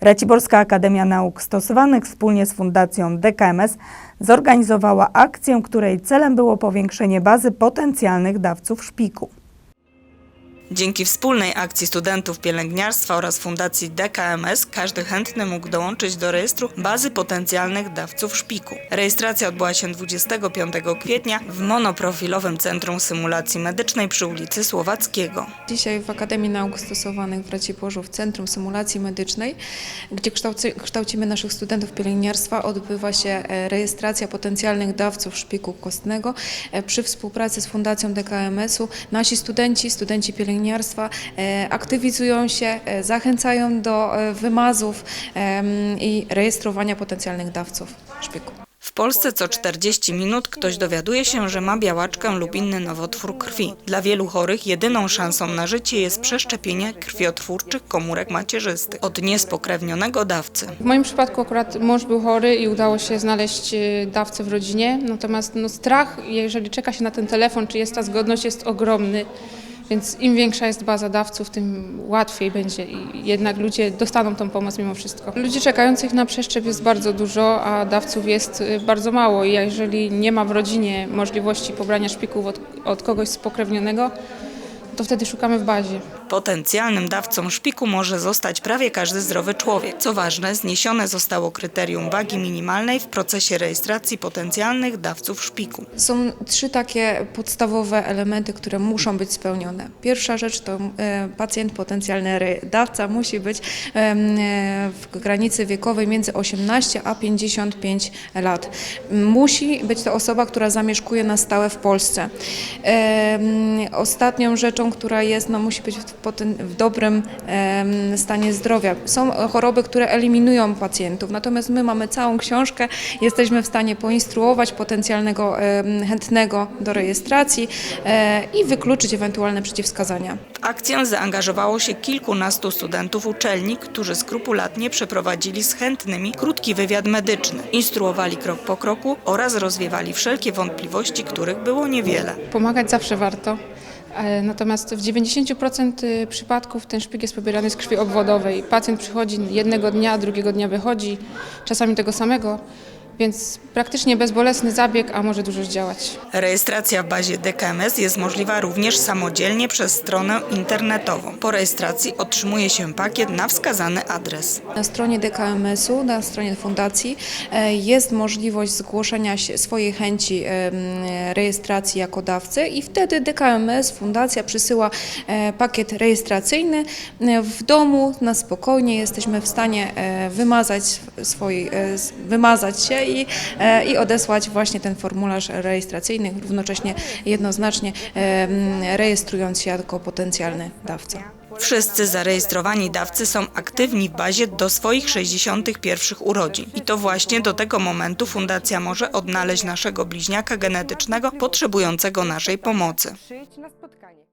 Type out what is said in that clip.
Raciborska Akademia Nauk Stosowanych wspólnie z Fundacją DKMS zorganizowała akcję, której celem było powiększenie bazy potencjalnych dawców szpiku. Dzięki wspólnej akcji studentów pielęgniarstwa oraz Fundacji DKMS każdy chętny mógł dołączyć do rejestru bazy potencjalnych dawców szpiku. Rejestracja odbyła się 25 kwietnia w monoprofilowym Centrum Symulacji Medycznej przy ulicy Słowackiego. Dzisiaj w Akademii Nauk Stosowanych w Raciborzu w Centrum Symulacji Medycznej, gdzie kształci, kształcimy naszych studentów pielęgniarstwa, odbywa się e, rejestracja potencjalnych dawców szpiku kostnego e, przy współpracy z Fundacją DKMS-u. Nasi studenci, studenci pielęgniarstwa e, aktywizują się, e, zachęcają do e, wymazów i rejestrowania potencjalnych dawców szpiku. W Polsce co 40 minut ktoś dowiaduje się, że ma białaczkę lub inny nowotwór krwi. Dla wielu chorych jedyną szansą na życie jest przeszczepienie krwiotwórczych komórek macierzystych od niespokrewnionego dawcy. W moim przypadku akurat mąż był chory i udało się znaleźć dawcę w rodzinie, natomiast no, strach, jeżeli czeka się na ten telefon, czy jest ta zgodność, jest ogromny. Więc im większa jest baza dawców, tym łatwiej będzie i jednak ludzie dostaną tą pomoc mimo wszystko. Ludzi czekających na przeszczep jest bardzo dużo, a dawców jest y, bardzo mało i jeżeli nie ma w rodzinie możliwości pobrania szpików od, od kogoś spokrewnionego, to wtedy szukamy w bazie. Potencjalnym dawcą szpiku może zostać prawie każdy zdrowy człowiek. Co ważne, zniesione zostało kryterium wagi minimalnej w procesie rejestracji potencjalnych dawców szpiku. Są trzy takie podstawowe elementy, które muszą być spełnione. Pierwsza rzecz to e, pacjent, potencjalny dawca musi być e, w granicy wiekowej między 18 a 55 lat. Musi być to osoba, która zamieszkuje na stałe w Polsce. Ostatnią rzeczą, która jest, no musi być w, w dobrym stanie zdrowia. Są choroby, które eliminują pacjentów, natomiast my mamy całą książkę, jesteśmy w stanie poinstruować potencjalnego chętnego do rejestracji e, i wykluczyć ewentualne przeciwwskazania. W akcję zaangażowało się kilkunastu studentów uczelni, którzy skrupulatnie przeprowadzili z chętnymi krótki wywiad medyczny, instruowali krok po kroku oraz rozwiewali wszelkie wątpliwości, których było niewiele. Pomagać zawsze warto. E, Natomiast w 90% przypadków ten szpik jest pobierany z krwi obwodowej. Pacjent przychodzi jednego dnia, drugiego dnia wychodzi, czasami tego samego, więc praktycznie bezbolesny zabieg, a może dużo zdziałać. Rejestracja w bazie DKMS jest możliwa również samodzielnie przez stronę internetową. Po rejestracji otrzymuje się pakiet na wskazany adres. Na stronie DKMS-u, na stronie fundacji e, jest możliwość zgłoszenia swojej chęci rejestracji jako dawcy i wtedy DKMS, fundacja przysyła e, pakiet rejestracyjny. E, W domu na spokojnie jesteśmy w stanie wymazać, swój, wymazać się i, e, i odesłać właśnie ten formularz rejestracyjny, równocześnie jednoznacznie rejestrując się jako potencjalny dawca. Wszyscy zarejestrowani dawcy są aktywni w bazie do swoich 61 urodzin. I to właśnie do tego momentu fundacja może odnaleźć naszego bliźniaka genetycznego potrzebującego naszej pomocy. Przyjdź na spotkanie.